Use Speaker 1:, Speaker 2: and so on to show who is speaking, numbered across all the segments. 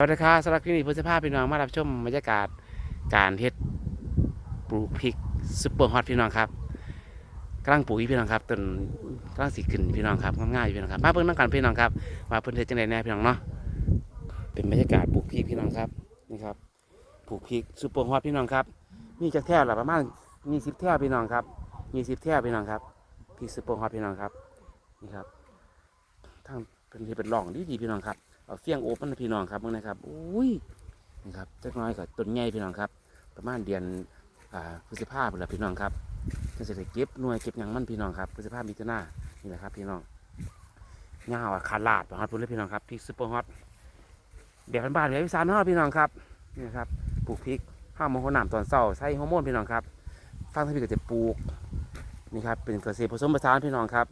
Speaker 1: สวัสดีครับสำหรับคลิปนี้พุทธภาพพี่น้องมารับชมบรรยากาศการเฮ็ดปลูกพริกซุปเปอร์ฮอตพี่น้องครับกำลังปลูกอยู่พี่น้องครับต้นกำลังสีขึ้นพี่น้องครับง่ายๆพี่น้องครับมาเพิ่งนั่งกันพี่น้องครับว่าเพิ่นเฮ็ดจังไดแน่พี่น้องเนาะเป็นบรรยากาศปลูกพริกพี่น้องครับนี่ครับปลูกพริกซุปเปอร์ฮอตพี่น้องครับมีจักแท่ละประมาณ20แท่พี่น้องครับ20แท่พี่น้องครับพริกซุปเปอร์ฮอตพี่น้องครับนี่ครับทั้งเป็นที่เป็นร่องดีๆพี่น้องครับ เอาเฟียงโอบมันพี่น้องครับมึงนะครับอุ้ยนี่ครับจักน้อยกับต้นใหญ่พี่น้องครับ ประมาณเดือนอ่าพฤษภาคมแล้วพี่น้องครับก็จะได้เก็บหน่วยเก็บยังมันพี่น้องครับพฤษภามิถุนานี่แหละครับพี่น้องเงาอะขาดลาดฮอตพูดเลยพี่น้องครับพริกซุปเปอร์ฮอตเดี๋ยวบ้านๆแบบอีสานเนาพี่น้องครับนี่นะครับปลูกพริกห้ามโมโหนามตอนเช้าใส่ฮอร์โมนพี่น้องครับฟังท่านพี่ก็จะปลูกนี่ครับเป็นเกษตรผสมผสานพี่น้องครับ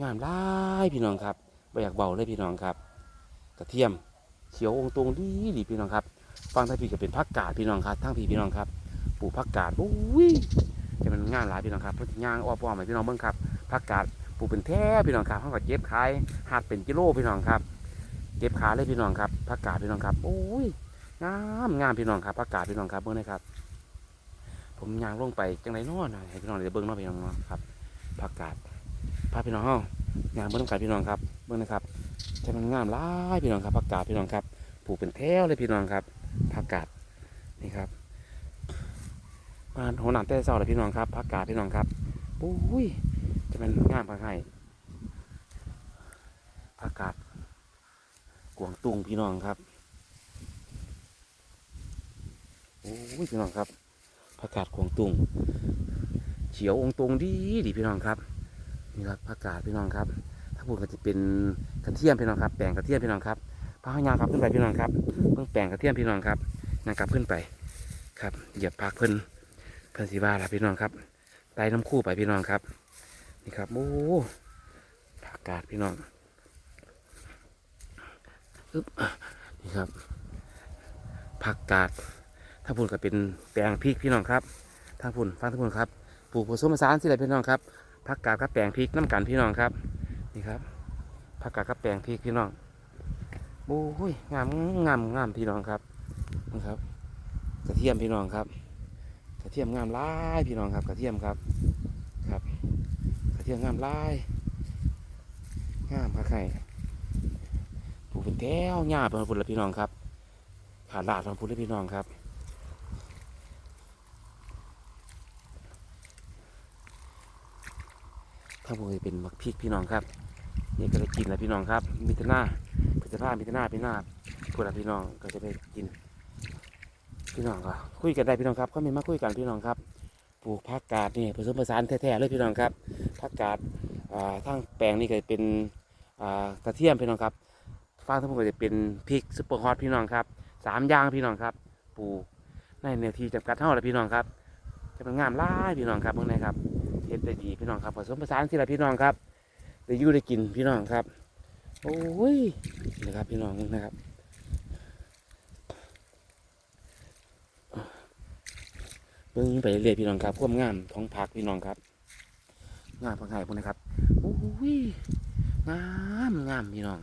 Speaker 1: งามหลายพี่น้องครับ บ่อยากเบาเลยพี่น้องครับ กระเทียมเขียวองตรงดีดีพี่น้องครับ ฟังท่านพี่ก็เป็นผักกาดพี่น้องครับทั้งพี่พี่น้องครับปลูกผักกาดอุ้ยจะมันงามหลายพี่น้องครับเพราะย่างอ้อป้อมพี่น้องเบิ่งครับผักกาดปลูกเป็นแท้พี่น้องครับเขาก็เก็บขายหักเป็นกิโลพี่น้องครับเก็บขายเลยพี่น้องครับผักกาดพี่น้องครับ โอ้ยงามงามพี่น้องครับผักกาดพี่น้องครับเบิ่งนะครับ ผมย่างลงไปจังไรน้อหน่อยให้พี่น้องได้เบิ่งนาะพี่น้องนะครับผักกาดพาพี่น้องเฮา งามเบิ่งกันพี่น้องครับเบิ่งนะครับใช่มันงามหลายพี่น้องครับผักกาดพี่น้องครับปลูกเป็นแถวเลยพี่น้องครับผักกาดนี่ครับมาหัวหนามแต่เช้าเลยพี่น้องครับผักกาดพี่น้องครับปุ้ยจะเป็นงามผักไห้ผักกาดกวางตุงพี่น้องครับโอ้ยพี่น้องครับผักกาดกวางตุงเขียวองตรงดีดีพี่น้องครับ นี่ครับผักกาดพี่น้องครับถ้าพูดก็จะเป็นกระเทียมพี่น้องครับแปลงกระเทียมพี่น้องครับพาหยางครับขึ้นไปพี่น้องครับเพิ่งแปลงกระเทียมพี่น้องครับนางกลับขึ้นไปครับเหยียบพักเพิ่นเพิ่นสีบ้าละพี่น้องครับไต่น้ำคู่ไปพี่น้องครับ นี่ครับโอ้ผักกาดพี่น้องอึ๊บนี่ครับผักกาดถ้าพูดก็เป็นแปลงพริกพี่น้องครับถ้าพูดฟังถ้าพูดครับปลูกผสมผสานสิอะไรพี่น้องครับ ผักกาดกับแปลงพริกน้ำกันพี่น้องครับ นี่ครับผักกาดกับแปลงพริกพี่น้องโอ้ยงามงามงามพี่น้องครับนะครับกระเทียมพี่น้องครับ กระเทียมงามลายพี่น้องครับ กระเทียมครับครับ กระเทียมงามลายงามค่ะไข่ปลูกเป็นแถวหญ้าเป็นพุ่นละพี่น้องครับขาดลาดเป็นพุ่นละพี่น้องครับ ถ้าผมเป็นมักพริกพี่น้องครับ นี่ก็ได้กินแล้วพี่น้องครับ มิตรหน้าพิจารณามิตรหน้าพี่นาพวกเราพี่น้องก็จะไปกิน พี่น้องก็คุยกันได้พี่น้องครับเขามีมาคุยกันพี่น้องครับ ปลูกผักกาดนี่ผสมผสานแท้ๆเลยพี่น้องครับผักกาดทั้งแปลงนี่ก็เป็นกระเทียมพี่น้องครับฟางทั้งหมดก็จะเป็นพริกซุปเปอร์ฮอตพี่น้องครับสามอย่างพี่น้องครับ ปลูกในเนื้อที่จำกัดเท่าไรพี่น้องครับ จะเป็นงามล่ายพี่น้องครับเมื่อไหร่ครับ เฮ็ดได้ดีพี่น้องครับผสมผสานสิละพี่น้องครับได้ยู่ได้กินพี่น้องครับ โอ้ยนี่ครับพี่น้องนะครับเบิ่งไปเรื่อยพี่น้องครับความงามของผักพี่น้องครับงามผักไห่พวกนะครับโอ้ยงามงามพี่น้อง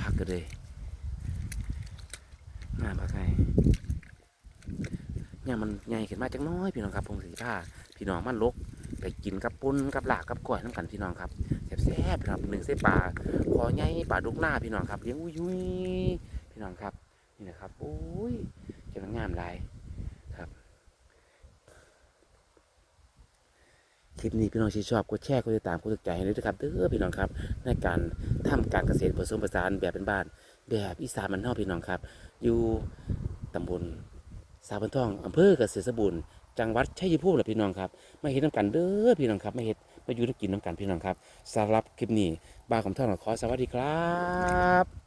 Speaker 1: ผักกันเลยงามผักไห่เนี่ยมันใหญ่ขึ้นมาจักน้อยพี่น้องครับพงศรีผ้าพี่น้องมันลก ไปกินกับปุ้นกับหลากกับก้อยน้ำกันพี่น้องครับแซ่บๆพี่น้องหนึ่งเส้ปลาคอใหญ่ปลาดุกหน้าพี่น้องครับเลี้ยงอุ้ยพี่น้องครับนี่นะครับโอ้ยจะมันงามลายครับคลิปนี้พี่น้องที่ชอบกดแชร์กดติดตามกดติดใจให้ด้วยนะครับเด้อพี่น้องครับ ในการทำการเกษตรผสมผสานแบบเป็นบ้านแบบอีสานมันเฮาพี่น้องครับ อยู่ตำบลสาบันทองอำเภอเกษตรสมบูรณ์ จังหวัดชัยภูมิแหละพี่น้องครับมาเห็นน้ำกันเด้อพี่น้องครับมาเห็ดมาอยู่น้ำกินน้ำกันพี่น้องครับสำหรับคลิปนี้บาของท่านขอสวัสดีครับ